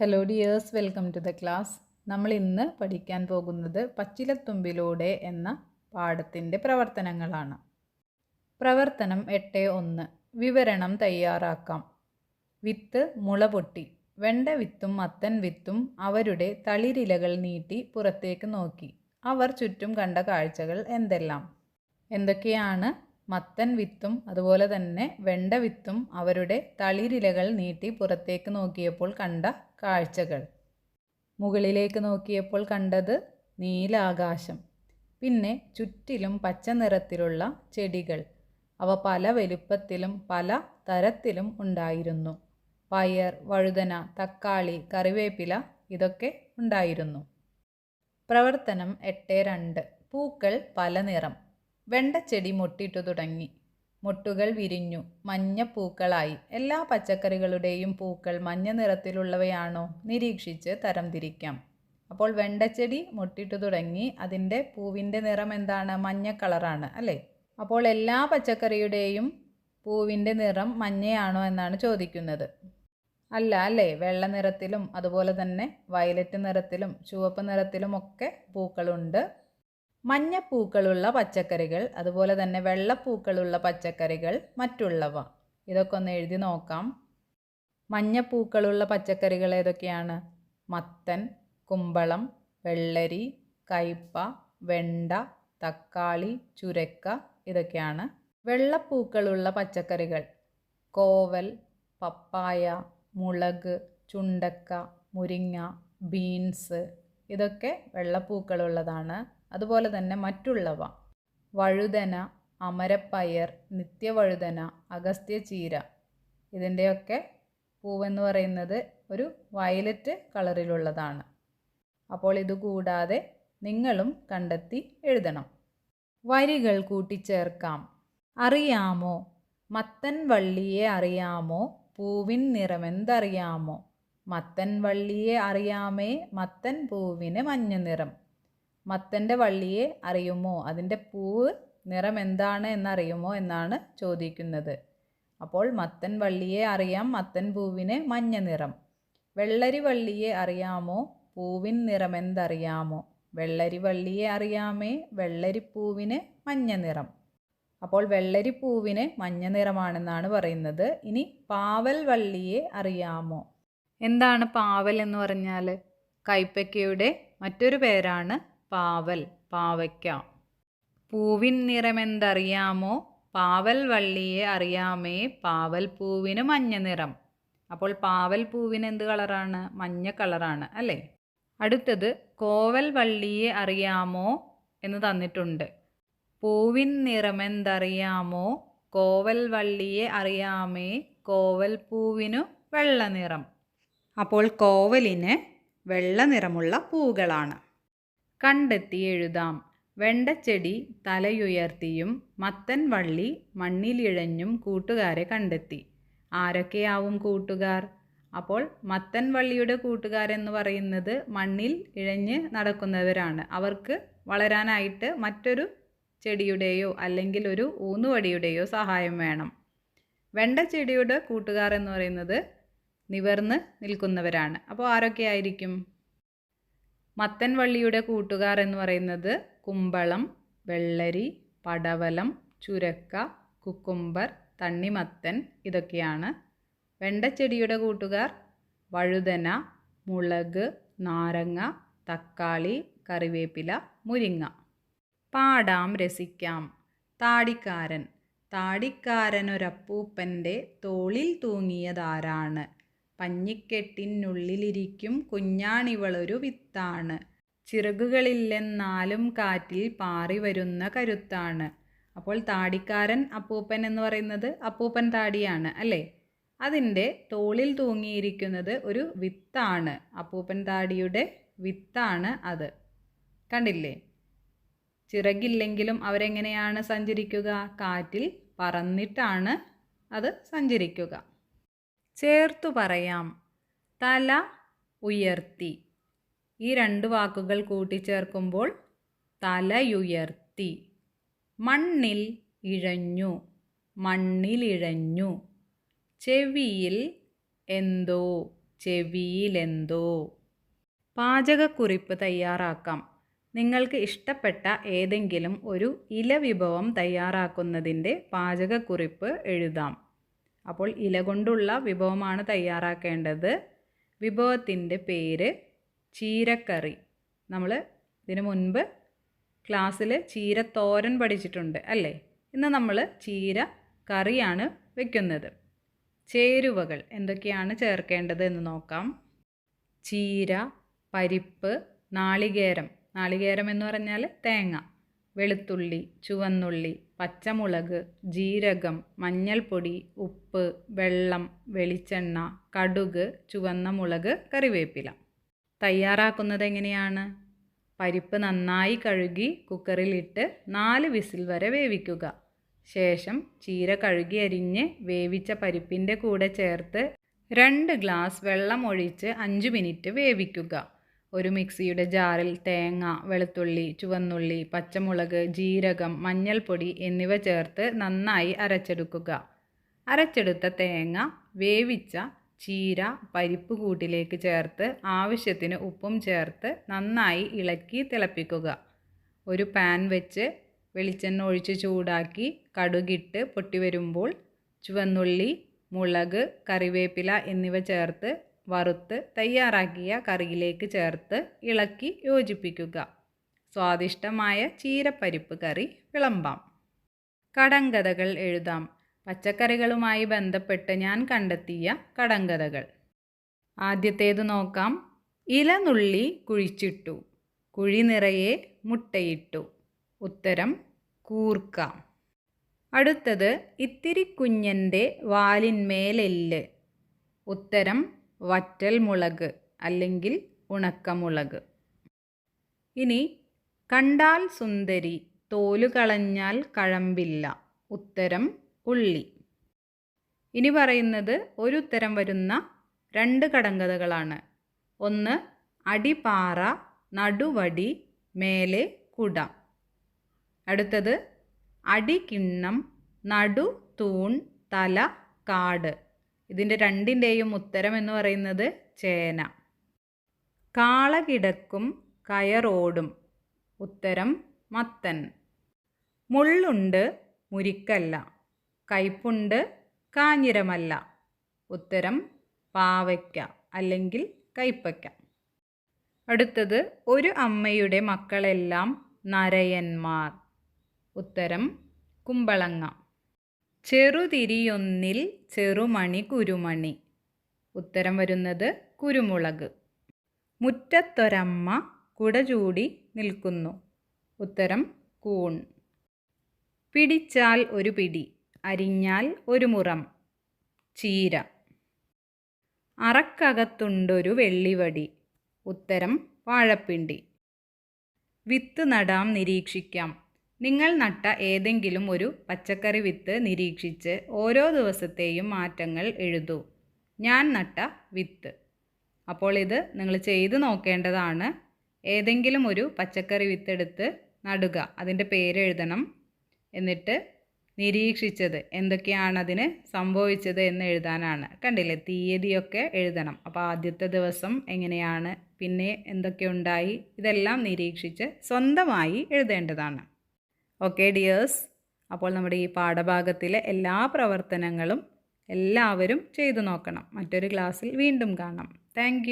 Hello dears welcome to the class നമ്മൾ ഇന്ന് പഠിക്കാൻ പോകുന്നത് പച്ചിലത്തുമ്പിലൂടെ എന്ന പാഠത്തിന്റെ പ്രവർത്തനങ്ങളാണ്. പ്രവർത്തനം എട്ട് ഒന്ന്. വിവരണം തയ്യാറാക്കാം. വിത്ത് മുള പൊട്ടി. വെണ്ട വിത്തും മത്തൻ വിത്തും അവരുടെ തളിരിലകൾ നീട്ടി പുറത്തേക്ക് നോക്കി. അവർ ചുറ്റും കണ്ട കാഴ്ചകൾ എന്തെല്ലാം? എന്തൊക്കെയാണ്? മത്തൻ വിത്തും അതുപോലെ തന്നെ വെണ്ട വിത്തും അവരുടെ തളിരിലകൾ നീട്ടി പുറത്തേക്ക് നോക്കിയപ്പോൾ കണ്ട കാഴ്ചകൾ. മുകളിലേക്ക് നോക്കിയപ്പോൾ കണ്ടത് നീലാകാശം. പിന്നെ ചുറ്റിലും പച്ച നിറത്തിലുള്ള ചെടികൾ. അവ പല വലുപ്പത്തിലും പല തരത്തിലും ഉണ്ടായിരുന്നു. പയർ വഴുതന തക്കാളി കറിവേപ്പില ഇതൊക്കെ ഉണ്ടായിരുന്നു. പ്രവർത്തനം എട്ട് രണ്ട്. പൂക്കൾ പല നിറം. വെണ്ടച്ചെടി മുട്ടിട്ടു തുടങ്ങി. മുട്ടുകൾ വിരിഞ്ഞു. മഞ്ഞ പൂക്കളായി. എല്ലാ പച്ചക്കറികളുടെയും പൂക്കൾ മഞ്ഞ നിറത്തിലുള്ളവയാണോ? നിരീക്ഷിച്ച് തരംതിരിക്കാം അപ്പോൾ വെണ്ടച്ചെടി മുട്ടിട്ടു തുടങ്ങി. അതിന്റെ പൂവിന്റെ നിറം എന്താണ്? മഞ്ഞ കളറാണ് അല്ലേ? അപ്പോൾ എല്ലാ പച്ചക്കറിയുടെയും പൂവിന്റെ നിറം മഞ്ഞയാണോ എന്നാണ് ചോദിക്കുന്നത്. അല്ല അല്ലേ? വെള്ള നിറത്തിലും അതുപോലെ തന്നെ വയലറ്റ് നിറത്തിലും ചുവപ്പ് നിറത്തിലും ഒക്കെ പൂക്കളുണ്ട്. മഞ്ഞപ്പൂക്കളുള്ള പച്ചക്കറികൾ അതുപോലെ തന്നെ വെള്ളപ്പൂക്കളുള്ള പച്ചക്കറികൾ മറ്റുള്ളവ. ഇതൊക്കെ ഒന്ന് എഴുതി നോക്കാം. മഞ്ഞപ്പൂക്കളുള്ള പച്ചക്കറികൾ ഏതൊക്കെയാണ്? മത്തൻ കുമ്പളം വെള്ളരി കയ്പ വെണ്ട തക്കാളി ചുരക്ക ഇതൊക്കെയാണ് വെള്ളപ്പൂക്കളുള്ള പച്ചക്കറികൾ. കോവൽ പപ്പായ മുളക് ചുണ്ടക്ക മുരിങ്ങ ബീൻസ് ഇതൊക്കെ വെള്ളപ്പൂക്കളുള്ളതാണ്. അതുപോലെ തന്നെ മറ്റുള്ളവ. വഴുതന അമരപ്പയർ നിത്യവഴുതന അഗസ്ത്യചീര ഇതിന്റെയൊക്കെ പൂവെന്ന് പറയുന്നത് ഒരു വയലറ്റ് കളറിലുള്ളതാണ്. അപ്പോൾ ഇതുകൂടാതെ നിങ്ങളും കണ്ടെത്തി എഴുതണം. വരികൾ കൂട്ടിച്ചേർക്കാം. അറിയാമോ? മത്തൻ വള്ളിയെ അറിയാമോ? പൂവിൻ നിറമെന്തറിയാമോ? മത്തൻ വള്ളിയെ അറിയാമേ മത്തൻ പൂവിന് മഞ്ഞ നിറം മത്തന്റെ വള്ളിയെ അറിയുമോ? അതിന്റെ പൂവ് നിറം എന്താണ് എന്നറിയുമോ എന്നാണ് ചോദിക്കുന്നത്. അപ്പോൾ മത്തൻ വള്ളിയെ അറിയാം മത്തൻ പൂവിന് മഞ്ഞ നിറം. വെള്ളരി വള്ളിയെ അറിയാമോ? പൂവിൻ നിറം എന്തറിയാമോ? വെള്ളരി വള്ളിയെ അറിയാമേ വെള്ളരിപ്പൂവിന് മഞ്ഞ നിറം. അപ്പോൾ വെള്ളരി വെള്ളരിപ്പൂവിന് മഞ്ഞ നിറമാണെന്നാണ് പറയുന്നത്. ഇനി പാവൽ വള്ളിയെ അറിയാമോ? എന്താണ് പാവൽ എന്ന് പറഞ്ഞാൽ? കൈപ്പക്കയുടെ മറ്റൊരു പേരാണ് പാവൽ പാവയ്ക്ക. പൂവിൻ നിറമെന്തറിയാമോ? പാവൽ വള്ളിയെ അറിയാമേ. പാവൽ പൂവിന് മഞ്ഞ നിറം. അപ്പോൾ പാവൽ പൂവിന് എന്ത് കളറാണ്? മഞ്ഞ കളറാണ് അല്ലേ? അടുത്തത് കോവൽ വള്ളിയെ അറിയാമോ എന്ന് തന്നിട്ടുണ്ട്. പൂവിൻ നിറമെന്തറിയാമോ? കോവൽ വള്ളിയെ അറിയാമേ. കോവൽ പൂവിനു വെള്ള നിറം. അപ്പോൾ കോവലിന് വെള്ള നിറമുള്ള പൂകളാണ്. കണ്ടെത്തി എഴുതാം. വെണ്ടച്ചെടി തലയുയർത്തിയും മത്തൻ വള്ളി മണ്ണിലിഴഞ്ഞും കൂട്ടുകാരെ കണ്ടെത്തി. ആരൊക്കെയാവും കൂട്ടുകാർ? അപ്പോൾ മത്തൻ വള്ളിയുടെ കൂട്ടുകാരെന്ന് പറയുന്നത് മണ്ണിൽ ഇഴഞ്ഞ് നടക്കുന്നവരാണ്. അവർക്ക് വളരാനായിട്ട് മറ്റൊരു ചെടിയുടെയോ അല്ലെങ്കിൽ ഒരു ഊന്നുവടിയുടെയോ സഹായം വേണം. വെണ്ടച്ചെടിയുടെ കൂട്ടുകാർ എന്ന് പറയുന്നത് നിവർന്ന് നിൽക്കുന്നവരാണ്. അപ്പോൾ ആരൊക്കെയായിരിക്കും മത്തൻ വള്ളിയുടെ കൂട്ടുകാർ എന്ന് പറയുന്നത് കുമ്പളം വെള്ളരി പടവലം ചുരക്ക കുക്കുംബർ തണ്ണിമത്തൻ ഇതൊക്കെയാണ്. വെണ്ടച്ചെടിയുടെ കൂട്ടുകാർ വഴുതന മുളക് നാരങ്ങ തക്കാളി കറിവേപ്പില മുരിങ്ങ. പാടാം രസിക്കാം. താടിക്കാരൻ. താടിക്കാരനൊരപ്പൂപ്പന്റെ തോളിൽ തൂങ്ങിയതാരാണ്? പഞ്ഞിക്കെട്ടിനുള്ളിലിരിക്കും കുഞ്ഞാണിവളൊരു വിത്താണ്. ചിറകുകളില്ലെന്നാലും കാറ്റിൽ പാറി വരുന്ന കരുത്താണ്. അപ്പോൾ താടിക്കാരൻ അപ്പൂപ്പൻ എന്ന് പറയുന്നത് അപ്പൂപ്പൻ താടിയാണ് അല്ലേ? അതിന്റെ തോളിൽ തൂങ്ങിയിരിക്കുന്നത് ഒരു വിത്താണ്. അപ്പൂപ്പൻ താടിയുടെ വിത്താണ് അത്. കണ്ടില്ലേ? ചിറകില്ലെങ്കിലും അവരെങ്ങനെയാണ് സഞ്ചരിക്കുക? കാറ്റിൽ പറന്നിട്ടാണ് അത് സഞ്ചരിക്കുക. ചേർത്തു പറയാം. തല ഉയർത്തി. ഈ രണ്ട് വാക്കുകൾ കൂട്ടിച്ചേർക്കുമ്പോൾ തലയുയർത്തി. മണ്ണിൽ ഇഴഞ്ഞു. മണ്ണിലിഴഞ്ഞു ചെവിയിൽ എന്തോ. ചെവിയിലെന്തോ പാചകക്കുറിപ്പ് തയ്യാറാക്കാം. നിങ്ങൾക്ക് ഇഷ്ടപ്പെട്ട ഏതെങ്കിലും ഒരു ഇല വിഭവം തയ്യാറാക്കുന്നതിന്റെ പാചകക്കുറിപ്പ് എഴുതാം. അപ്പോൾ ഇല കൊണ്ടുള്ള വിഭവമാണ് തയ്യാറാക്കേണ്ടത്. വിഭവത്തിന്റെ പേര് ചീരക്കറി. നമ്മൾ ഇതിനു മുൻപ് ക്ലാസ്സിൽ ചീരത്തോരൻ തോരൻ പഠിച്ചിട്ടുണ്ട് അല്ലേ? ഇന്ന് നമ്മൾ ചീര കറിയാണ് വെക്കുന്നത്. ചേരുവകൾ എന്തൊക്കെയാണ് ചേർക്കേണ്ടത് എന്ന് നോക്കാം. ചീര പരിപ്പ് നാളികേരം. നാളികേരം എന്ന് പറഞ്ഞാൽ തേങ്ങ വെളുത്തുള്ളി ചുവന്നുള്ളി പച്ചമുളക് ജീരകം മഞ്ഞൾപ്പൊടി ഉപ്പ് വെള്ളം വെളിച്ചെണ്ണ കടുക് ചുവന്ന മുളക് കറിവേപ്പില. തയ്യാറാക്കുന്നത് എങ്ങനെയാണ്? പരിപ്പ് നന്നായി കഴുകി കുക്കറിലിട്ട് നാല് വിസിൽ വരെ വേവിക്കുക. ശേഷം ചീര കഴുകി അരിഞ്ഞ് വേവിച്ച പരിപ്പിന്റെ കൂടെ ചേർത്ത് രണ്ട് ഗ്ലാസ് വെള്ളം ഒഴിച്ച് അഞ്ച് മിനിറ്റ് വേവിക്കുക. ഒരു മിക്സിയുടെ ജാറിൽ തേങ്ങ വെളുത്തുള്ളി ചുവന്നുള്ളി പച്ചമുളക് ജീരകം മഞ്ഞൾപ്പൊടി എന്നിവ ചേർത്ത് നന്നായി അരച്ചെടുക്കുക. അരച്ചെടുത്ത തേങ്ങ വേവിച്ച ചീര പരിപ്പ് കൂട്ടിലേക്ക് ചേർത്ത് ആവശ്യത്തിന് ഉപ്പും ചേർത്ത് നന്നായി ഇളക്കി തിളപ്പിക്കുക. ഒരു പാൻ വെച്ച് വെളിച്ചെണ്ണ ഒഴിച്ച് ചൂടാക്കി കടുകിട്ട് പൊട്ടി വരുമ്പോൾ ചുവന്നുള്ളി മുളക് കറിവേപ്പില എന്നിവ ചേർത്ത് വറുത്ത് തയ്യാറാക്കിയ കറിയിലേക്ക് ചേർത്ത് ഇളക്കി യോജിപ്പിക്കുക. സ്വാദിഷ്ടമായ ചീരപ്പരിപ്പ് കറി വിളമ്പാം. കടങ്കഥകൾ എഴുതാം. പച്ചക്കറികളുമായി ബന്ധപ്പെട്ട് ഞാൻ കണ്ടെത്തിയ കടങ്കഥകൾ. ആദ്യത്തേത് നോക്കാം. ഇലനുള്ളി കുഴിച്ചിട്ടു. കുഴി നിറയെ മുട്ടയിട്ടു. ഉത്തരം കൂർക്ക. അടുത്തത് ഇത്തിരി കുഞ്ഞന്റെ വാലിന്മേലെല്ല്. ഉത്തരം വറ്റൽ മുളക് അല്ലെങ്കിൽ ഉണക്കമുളക്. ഇനി കണ്ടാൽ സുന്ദരി തോലു കളഞ്ഞാൽ കഴമ്പില്ല ഉത്തരം ഉള്ളി. ഇനി പറയുന്നത് ഒരു ഉത്തരം വരുന്ന രണ്ട് കടങ്കഥകളാണ്. ഒന്ന് അടിപാറ നടുവടി മേലെ കുട. അടുത്തത് അടികിണ്ണം നടു തൂൺ തല കാട്. ഇതിന്റെ രണ്ടിന്റെയും ഉത്തരം എന്ന് പറയുന്നത് ചേന. കാള കിടക്കും കയറോടും. ഉത്തരം മത്തൻ. മുള്ളുണ്ട് മുരിക്കല്ല. കയ്പുണ്ട് കാഞ്ഞിരമല്ല. ഉത്തരം പാവയ്ക്ക അല്ലെങ്കിൽ കയ്പ്പയ്ക്ക. അടുത്തത് ഒരു അമ്മയുടെ മക്കളെല്ലാം നരയന്മാർ. ഉത്തരം കുമ്പളങ്ങ. ചെറുതിരിയൊന്നിൽ ചെറുമണി കുരുമണി. ഉത്തരം വരുന്നത് കുരുമുളക്. മുറ്റത്തൊരമ്മ കുട ചൂടി നിൽക്കുന്നു. ഉത്തരം കൂൺ. പിടിച്ചാൽ ഒരു പിടി അരിഞ്ഞാൽ ഒരു മുറം. ചീര. അറക്കകത്തുണ്ടൊരു വെള്ളിവടി. ഉത്തരം വാഴപ്പിണ്ടി. വിത്ത് നടാം നിരീക്ഷിക്കാം. നിങ്ങൾ നട്ട ഏതെങ്കിലും ഒരു പച്ചക്കറി വിത്ത് നിരീക്ഷിച്ച് ഓരോ ദിവസത്തെയും മാറ്റങ്ങൾ എഴുതൂ. ഞാൻ നട്ട വിത്ത്. അപ്പോൾ ഇത് നിങ്ങൾ ചെയ്ത് നോക്കേണ്ടതാണ്. ഏതെങ്കിലും ഒരു പച്ചക്കറി വിത്ത് എടുത്ത് നടുക. അതിന്റെ പേരെഴുതണം എന്നിട്ട് നിരീക്ഷിച്ചത് എന്തൊക്കെയാണ് അതിന് സംഭവിച്ചത് എന്ന് എഴുതാനാണ്. കണ്ടില്ലേ? തീയതിയൊക്കെ എഴുതണം. അപ്പോൾ ആദ്യത്തെ ദിവസം എങ്ങനെയാണ്? പിന്നെ എന്തൊക്കെ ഉണ്ടായി? ഇതെല്ലാം നിരീക്ഷിച്ച് സ്വന്തമായി എഴുതേണ്ടതാണ്. ഓക്കെ ഡിയേഴ്സ് അപ്പോൾ നമ്മുടെ ഈ പാഠഭാഗത്തിലെ എല്ലാ പ്രവർത്തനങ്ങളും എല്ലാവരും ചെയ്തു നോക്കണം. മറ്റൊരു ക്ലാസ്സിൽ വീണ്ടും കാണാം. താങ്ക്